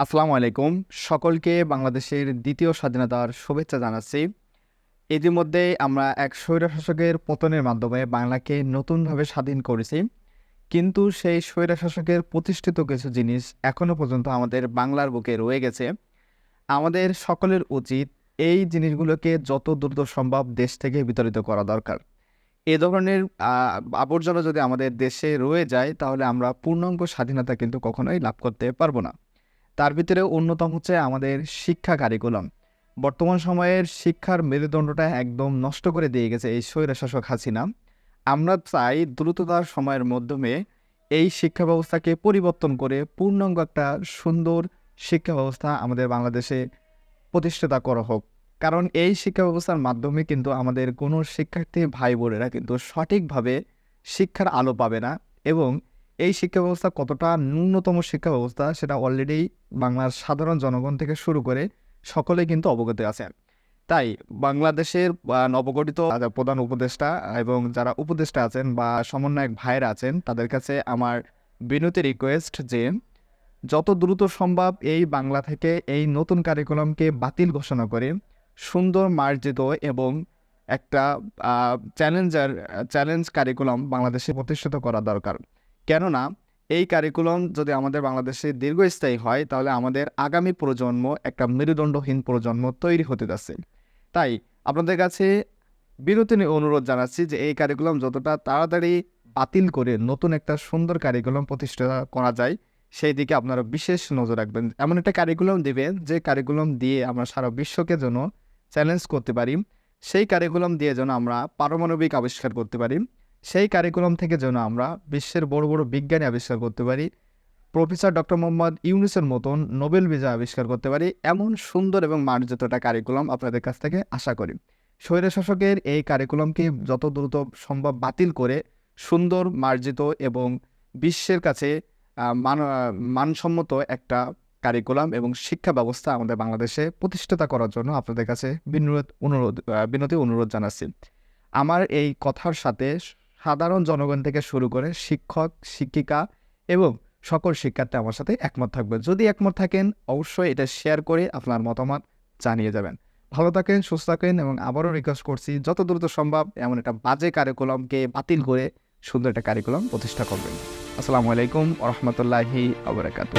আসসালামু আলাইকুম। সকলকে বাংলাদেশের দ্বিতীয় স্বাধীনতার শুভেচ্ছা জানাচ্ছি। ইতিমধ্যে আমরা এক স্বৈরশাসকের পতনের মাধ্যমে বাংলাকে নতুনভাবে স্বাধীন করেছি। কিন্তু সেই স্বৈরশাসকের প্রতিষ্ঠিত কিছু জিনিস এখনও পর্যন্ত আমাদের বাংলার বুকে রয়ে গেছে। আমাদের সকলের উচিত এই জিনিসগুলোকে যত দ্রুত সম্ভব দেশ থেকে বিতাড়িত করা দরকার। এ ধরনের আবর্জনা যদি আমাদের দেশে রয়ে যায়, তাহলে আমরা পূর্ণাঙ্গ স্বাধীনতা কিন্তু কখনোই লাভ করতে পারব না। তার ভিতরে অন্যতম হচ্ছে আমাদের শিক্ষা কারিকুলাম বর্তমান সময়ের শিক্ষার মেরুদণ্ডটা একদম নষ্ট করে দিয়ে গেছে এই স্বৈরশাসক হাসিনা। আমরা চাই দ্রুততার সময়ের মাধ্যমে এই শিক্ষা ব্যবস্থাকে পরিবর্তন করে পূর্ণাঙ্গ একটা সুন্দর শিক্ষা ব্যবস্থা আমাদের বাংলাদেশে প্রতিষ্ঠাতা করা হোক। কারণ এই শিক্ষা ব্যবস্থার মাধ্যমে কিন্তু আমাদের কোনো শিক্ষার্থী ভাই বোনেরা কিন্তু সঠিকভাবে শিক্ষার আলো পাবে না এবং এই শিক্ষা ব্যবস্থা কতটা ন্যূনতম শিক্ষা ব্যবস্থা সেটা অলরেডি বাংলার সাধারণ জনগণ থেকে শুরু করে সকলেই কিন্তু অবগত আছেন। তাই বাংলাদেশের নবগঠিত প্রধান উপদেষ্টা এবং যারা উপদেষ্টা আছেন বা সমন্বয়ক ভাইরা আছেন, তাদের কাছে আমার বিনতি রিকোয়েস্ট যে যত দ্রুত সম্ভব এই বাংলা থেকে এই নতুন কারিকুলামকে বাতিল ঘোষণা করে সুন্দর মার্জিত এবং একটা চ্যালেঞ্জার চ্যালেঞ্জ কারিকুলাম বাংলাদেশে প্রতিষ্ঠিত করা দরকার। কেননা এই কারিকুলাম যদি আমাদের বাংলাদেশে দীর্ঘস্থায়ী হয়, তাহলে আমাদের আগামী প্রজন্ম একটা মেরুদণ্ডহীন প্রজন্ম তৈরি হতে যাচ্ছে। তাই আপনাদের কাছে বিরতি অনুরোধ জানাচ্ছি যে এই কারিকুলাম যতটা তাড়াতাড়ি বাতিল করে নতুন একটা সুন্দর কারিকুলাম প্রতিষ্ঠা করা যায়, সেই দিকে আপনারা বিশেষ নজর রাখবেন। এমন একটা কারিকুলাম দিবেন যে কারিকুলাম দিয়ে আমরা সারা বিশ্বকে যেন চ্যালেঞ্জ করতে পারি, সেই কারিকুলাম দিয়ে যেন আমরা পারমাণবিক আবিষ্কার করতে পারি। সেই কারিকুলাম থেকে যেন আমরা বিশ্বের বড় বড় বিজ্ঞানী আবিষ্কার করতে পারি প্রফেসর ডক্টর মোহাম্মদ ইউনুসের মতন নোবেল বিজয় আবিষ্কার করতে পারি, এমন সুন্দর এবং মার্জিত একটা কারিকুলাম আপনাদের কাছ থেকে আশা করি। স্বৈরশাসকের এই কারিকুলামকে যত দ্রুত সম্ভব বাতিল করে সুন্দর, মার্জিত এবং বিশ্বের কাছে মান, মানসম্মত একটা কারিকুলাম এবং শিক্ষা ব্যবস্থা আমাদের বাংলাদেশে প্রতিষ্ঠাতা করার জন্য আপনাদের কাছে বিনোদ অনুরোধ বিনতি, অনুরোধ জানাচ্ছি। আমার এই কথার সাথে সাধারণ জনগণ থেকে শুরু করে শিক্ষক, শিক্ষিকা এবং সকল শিক্ষার্থী আমার সাথে একমত থাকবে। যদি একমত থাকেন, অবশ্যই এটা শেয়ার করে আপনার মতামত জানিয়ে যাবেন। ভালো থাকেন, সুস্থ থাকেন এবং আবারও রিকোয়েস্ট করছি, যত দ্রুত সম্ভব এমন একটা বাজে কারিকুলামকে বাতিল করে সুন্দর একটা কারিকুলাম প্রতিষ্ঠা করবেন। আসসালামু আলাইকুম রহমতুল্লাহি আবরাকাতু